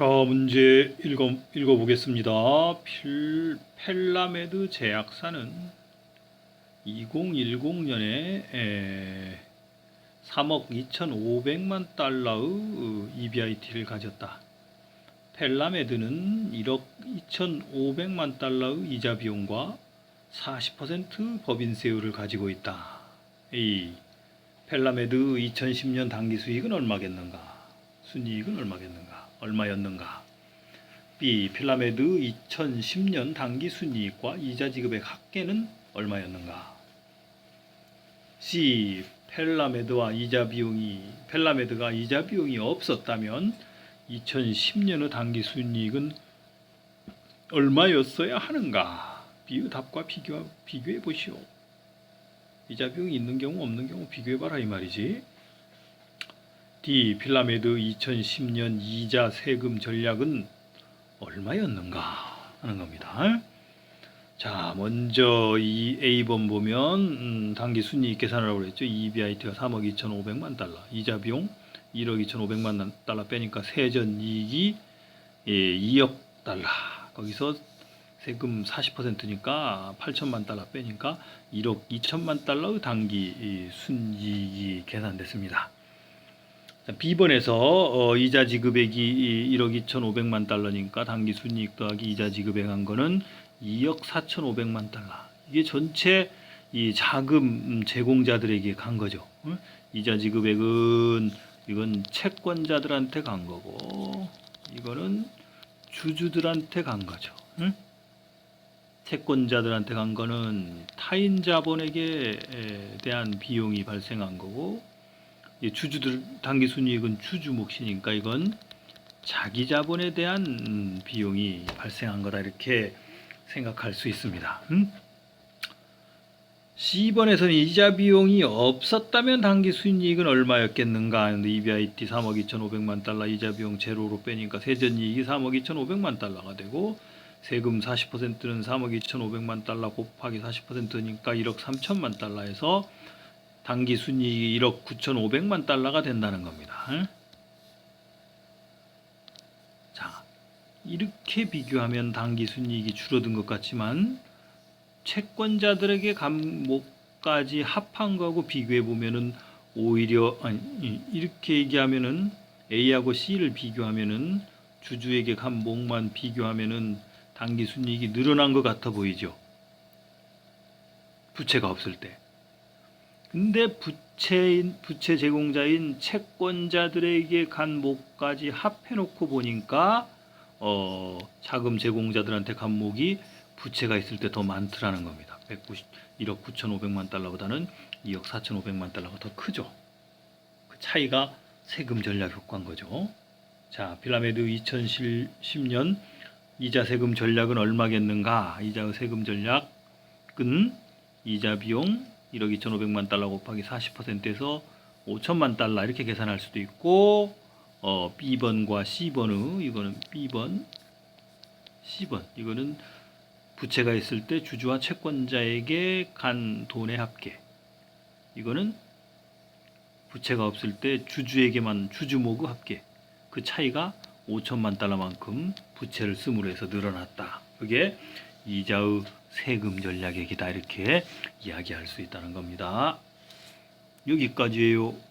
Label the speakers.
Speaker 1: 자, 문제 읽어, 읽어보겠습니다. 필, 펠라메드 제약사는 2010년에 에, 3억 2,500만 달러의 EBIT를 가졌다. 펠라메드는 1억 2,500만 달러의 이자 비용과 40% 법인세율을 가지고 있다. A. 펠라메드 2010년 당기 수익은 얼마겠는가? 순이익은 얼마겠는가? 얼마였는가? B. 필라메드 2010년 당기 순이익과 이자 지급의 합계는 얼마였는가? C. 펠라메드와 이자 비용이 펠라메드가 이자 비용이 없었다면 2010년의 당기 순이익은 얼마였어야 하는가? B의 답과 비교, 비교해 보시오. 이자 비용이 있는 경우 없는 경우 비교해 봐라 이 말이지. D. 필라메드 2010년 이자 세금 전략은 얼마였는가 하는 겁니다. 자, 먼저 이 A번 보면 음, 단기 순이익 계산하라고 그랬죠. EBIT가 3억 2,500만 달러, 이자 비용 1억 2,500만 달러 빼니까 세전 이익이 예, 2억 달러. 거기서 세금 40%니까 8천만 달러 빼니까 1억 2천만 달러의 단기 이 순이익이 계산됐습니다. 자, B번에서 어, 이자 지급액이 이 1억 2,500만 달러니까 단기 순이익 더하기 이자 지급액 한 거는 2억 4,500만 달러. 이게 전체 이 자금 제공자들에게 간 거죠. 응? 이자 지급액은 이건 채권자들한테 간 거고 이거는 주주들한테 간 거죠. 응? 채권자들한테 간 거는 타인 자본에게 에, 대한 비용이 발생한 거고 이 주주들 단기 순이익은 주주 몫이니까 이건 자기 자본에 대한 음, 비용이 발생한 거다 이렇게 생각할 수 있습니다. 음? C번에서는 이자 비용이 없었다면 단기 순이익은 얼마였겠는가 EBIT 3억 2,500만 달러 이자 비용 제로로 빼니까 세전이익이 3억 2,500만 달러가 되고 세금 40%는 3억 2,500만 달러 곱하기 40%니까 1억 3천만 달러에서 단기 순이익이 1억 9,500만 달러가 된다는 겁니다. 응? 자, 이렇게 비교하면 단기 순이익이 줄어든 것 같지만 채권자들에게 감목까지 합한 거하고 비교해 보면은 오히려 아니 이렇게 얘기하면은 A하고 C를 비교하면은 주주에게 감목만 비교하면은 단기 순이익이 늘어난 것 같아 보이죠. 부채가 없을 때. 근데 부채인 부채 제공자인 채권자들에게 간 목까지 합해 놓고 보니까 어 자금 제공자들한테 간 목이 부채가 있을 때 더 많더라는 겁니다. 190 1억 9,500만 달러보다는 2억 4,500만 달러가 더 크죠. 그 차이가 세금 전략 효과인 거죠. 자, 필라메드 2010년 이자 세금 전략은 얼마겠는가? 이자 세금 전략은 이자 비용 1억 2,500만 달러 곱하기 40%에서 5천만 달러 이렇게 계산할 수도 있고 어, B번과 C번의 이거는 B번, C번. 이거는 부채가 있을 때 주주와 채권자에게 간 돈의 합계. 이거는 부채가 없을 때 주주에게만 주주모그 합계. 그 차이가 5천만 달러만큼 부채를 쓰므로 해서 늘어났다. 그게 이자의 세금 전략액이다 이렇게 이야기할 수 있다는 겁니다. 여기까지예요.